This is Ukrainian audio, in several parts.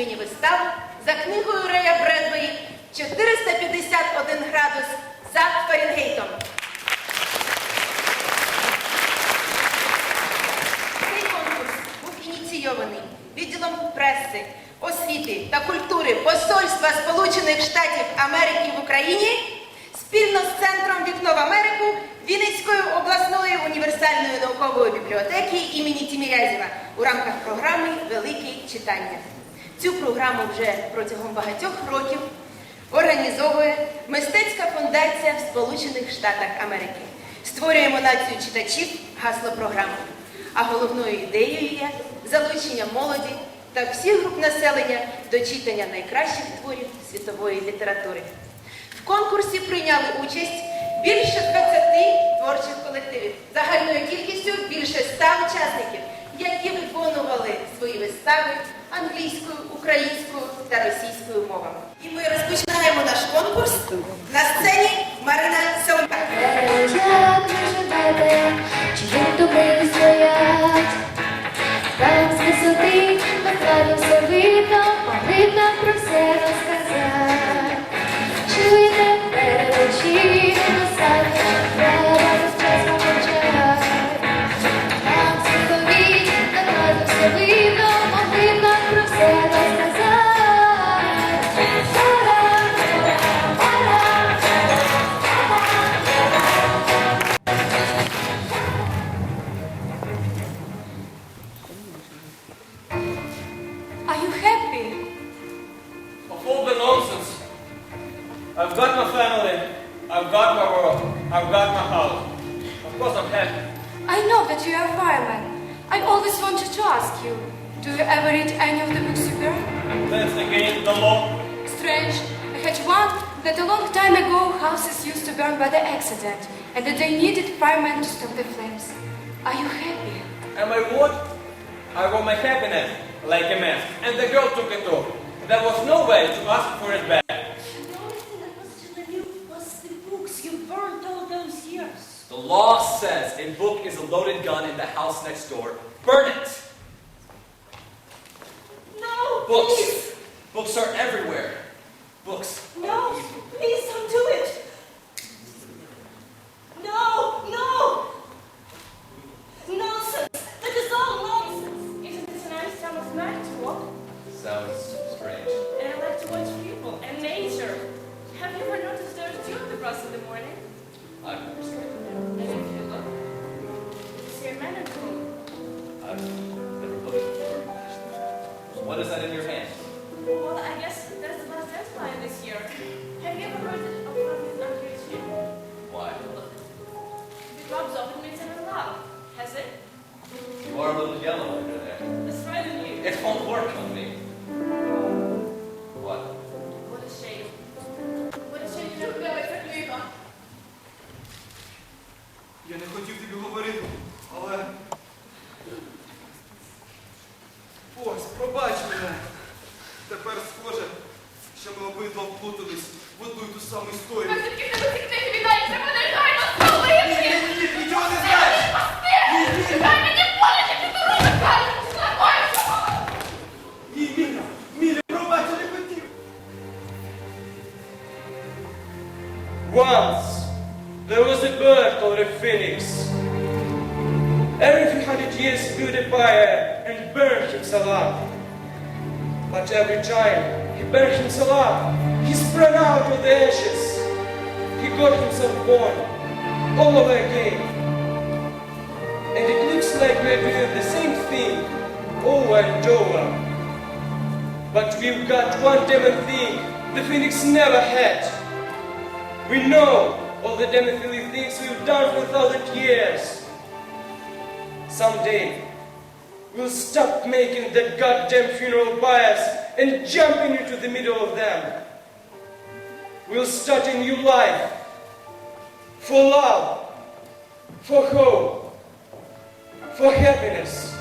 міні-виставу за книгою Рея Бредбері 451 градус за Фаренгейтом. Цей конкурс був ініційований відділом преси, освіти та культури Посольства Сполучених Штатів Америки в Україні спільно з Центром Вікно в Америку Вінницької обласної універсальної наукової бібліотеки імені Тімірязєва у рамках програми Велике читання. Цю програму вже протягом багатьох років організовує Мистецька фундація в Сполучених Штатах Америки. Створюємо націю читачів гасло програми. А головною ідеєю є залучення молоді та всіх груп населення до читання найкращих творів світової літератури. В конкурсі прийняли участь більше 20 творчих колективів, загальною кількістю більше 100 учасників, які виконували свої вистави англійською, українською та російською мовами. І ми розпочинаємо наш конкурс на сцені Марина Саулька. Got my house. Of course I'm happy. I know that you are a fireman. I always wanted to ask you. Do you ever read any of the books you burn? That's against the law. Strange. I had one that a long time ago houses used to burn by the accident, and that they needed firemen to stop the flames. Are you happy? Am I what? I wrote my happiness like a mess, and the girl took it off. There was no way to ask for it back. The only thing that was still in you was the books you burned all those years. The law says a book is a loaded gun in the house next door. Burn it! No, Books! please. Books are everywhere. Books. No, please don't do it. No, no. Nonsense. That is all nonsense. Isn't it a nice time of night to walk? Sounds strange. And I like to watch people and nature. Have you ever noticed there's dew on the grass in the morning? I've never seen make himself up, he sprang out of the ashes. He got himself born all over again. And it looks like we're doing the same thing over and over. But we've got one demon thing the phoenix never had. We know all the demon-filling things we've done for a thousand years. Someday, we'll stop making that goddamn funeral pyres and jumping into the middle of them. We'll start a new life. For love. For hope. For happiness.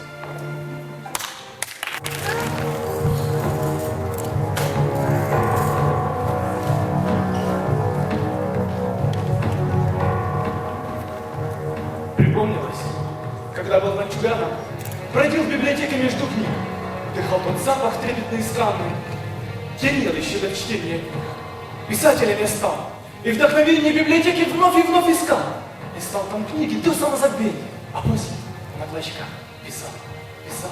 Припомнилось, когда был мальчуганом, бродил в библиотеке между книг. Вдыхал тот запах трепетной сканы. Я не ел еще до чтения. Писателем я стал, и вдохновение библиотеки вновь и вновь искал. Листал там книги до самозабвения, а после на клочках писал, писал.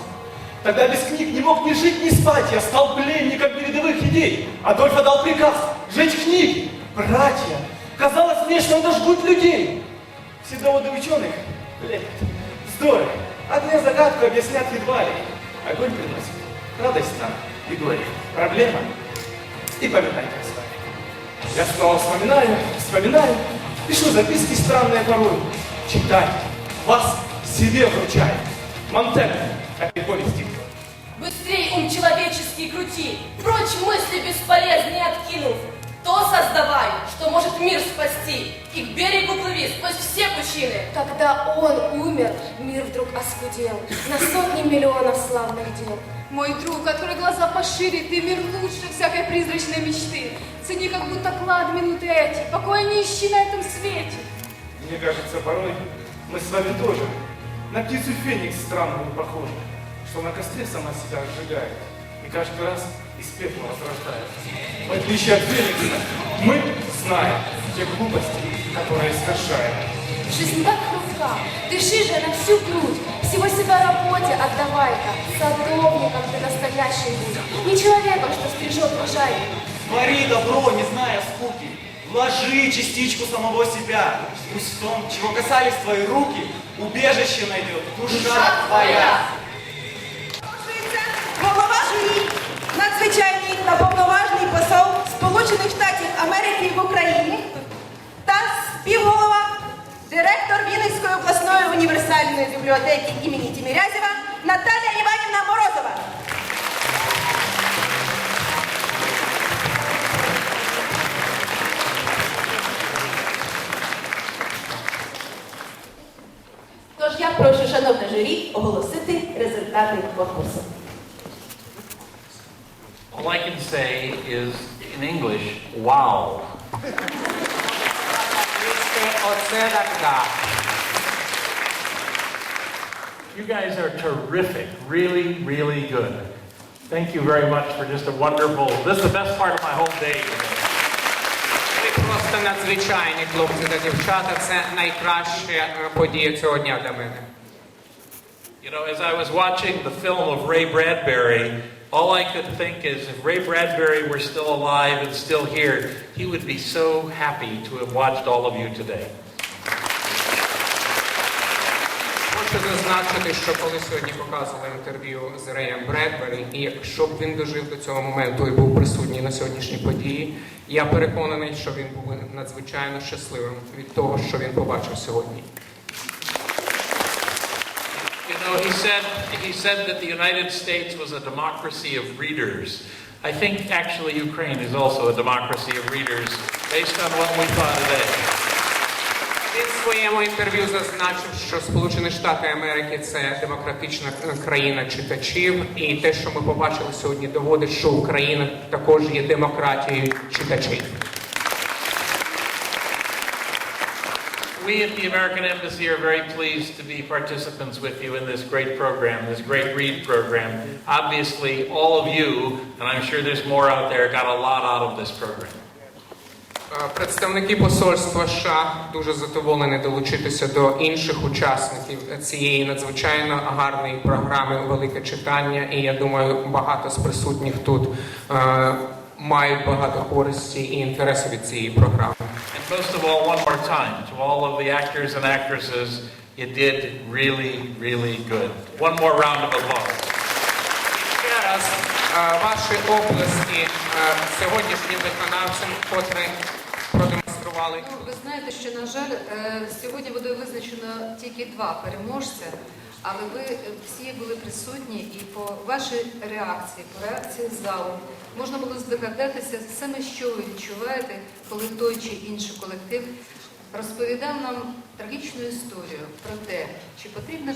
Тогда без книг не мог ни жить, ни спать. Я стал пленником передовых идей. Адольф отдал приказ сжечь книги. Братья, казалось мне, что это жгут людей. Все доводы ученых — лепет, вздор. Одна загадку объяснят едва ли. Огонь приносит радость нам и горе. Проблема и поминай, как с вами. Я снова вспоминаю, вспоминаю, пишу записки странные порой. Читать, вас себе вручаю. Монтек, опять повести. Быстрей, ум человеческий, крути, Прочь мысли бесполезные откинув. То создавай, что может мир спасти, И к берегу плыви сквозь все пучины. Когда он умер, мир вдруг оскудел на сотни миллионов славных дел. Мой друг, открой глаза пошире, ты мир лучше всякой призрачной мечты. Цени, как будто клад минуты эти, покоя не ищи на этом свете. Мне кажется, порой мы с вами тоже на птицу Феникс странную похожи, что на костре сама себя сжигает и каждый раз из пепла возрождается. В отличие от Феникса, мы знаем те глупости, которые совершаем. Жизнь так хрупка, дыши же на всю грудь, всего себя работе отдавай-ка, садовником ты настоящий будь, не человеком, что стрижет урожай. Твори добро, не зная скуки. Вложи частичку самого себя. Пусть в том, чего касались твои руки, убежище найдет душа твоя. Надзвичайний та повноважний посол Сполучених Штатів Америки в Україні та співголова, директор Вінницької обласної універсальної бібліотеки імені Тімірязєва Наталія Іванівна Морозова. Тож я прошу, шановне журі, оголосити результати конкурсу. All I can say is, in English, wow. You guys are terrific, really, really good. Thank you very much for just a wonderful, this is the best part of my whole day. Ви просто надзвичайні хлопці та дівчата. Це найкраща е, подія цього дня для мене. You know, as I was watching the film of Ray Bradbury, all I could think is if Ray Bradbury were still alive and still here, he would be so happy to have watched all of you today. Хочу зазначити, що коли сьогодні показували інтерв'ю з Реєм Бредбері, і якщо б він дожив до цього моменту і був присутній на сьогоднішній події, я переконаний, що він був надзвичайно щасливим від того, що він побачив сьогодні. Know, he said, he said that the United States was a democracy of readers. I think actually Ukraine is also a democracy of readers based on what we saw today. Він в своєму інтерв'ю зазначив, що Сполучені Штати Америки це демократична країна читачів, і те, що ми побачили сьогодні, доводить, що Україна також є демократією читачів. We at the American Embassy are very pleased to be participants with you in this great program, this great READ program. Obviously, all of you, and I'm sure there's more out there, got a lot out of this program. Е, Представники посольства США дуже задоволені долучитися до інших учасників цієї надзвичайно гарної програми Велике читання. І я думаю, багато з присутніх тут е, мають багато користі і інтересу від цієї програми. And most of all, one more time, to all of the actors and actresses, you did really, really good. One more round of applause. Ще раз е, ваші оплески е, сьогоднішнім виконавцям, котрі продемонстрували. Ну, ви знаєте, що, на жаль, е, сьогодні буде визначено тільки два переможця, але ви е, всі були присутні і по вашій реакції, по реакції залу, можна було здогадатися саме, що ви відчуваєте, коли той чи інший колектив розповідав нам трагічну історію про те, чи потрібно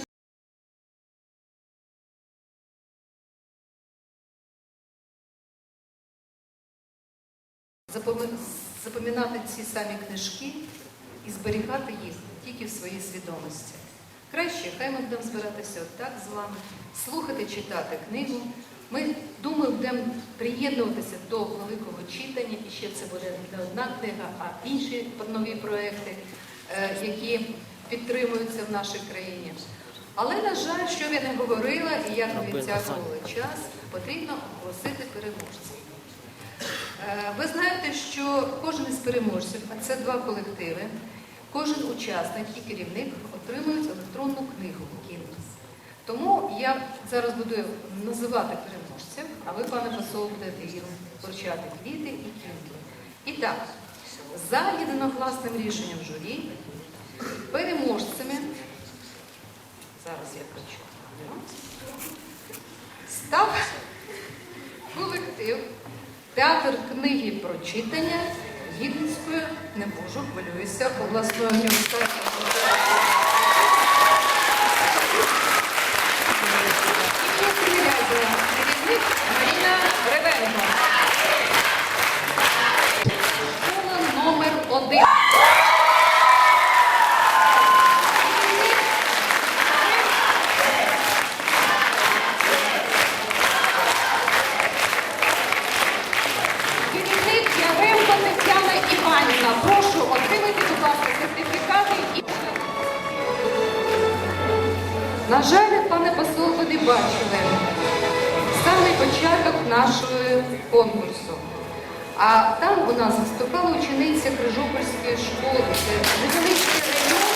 запам'ятати ці самі книжки і зберігати їх тільки в своїй свідомості. Краще, хай ми будемо збиратися отак з вами, слухати, читати книгу, Ми думаю, будемо приєднуватися до великого читання, і ще це буде не одна книга, а інші нові проекти, е, які підтримуються в нашій країні. Але, на жаль, що я не говорила, і як не відтягувала час, потрібно оголосити переможців. Е, Ви знаєте, що кожен із переможців, а це два колективи, кожен учасник і керівник отримують електронну книгу Kindles. Тому я зараз буду називати переможців, а ви, пане посол, будете їм вручати квіти і кіндли. І так, за єдиногласним рішенням журі, переможцями, зараз я прочитаю, став колектив Театр книги про читання Гідницької, не можу, хвилююся, обласною університету. А там у нас виступала учениця Крижопольської школи. Це невеличкий район,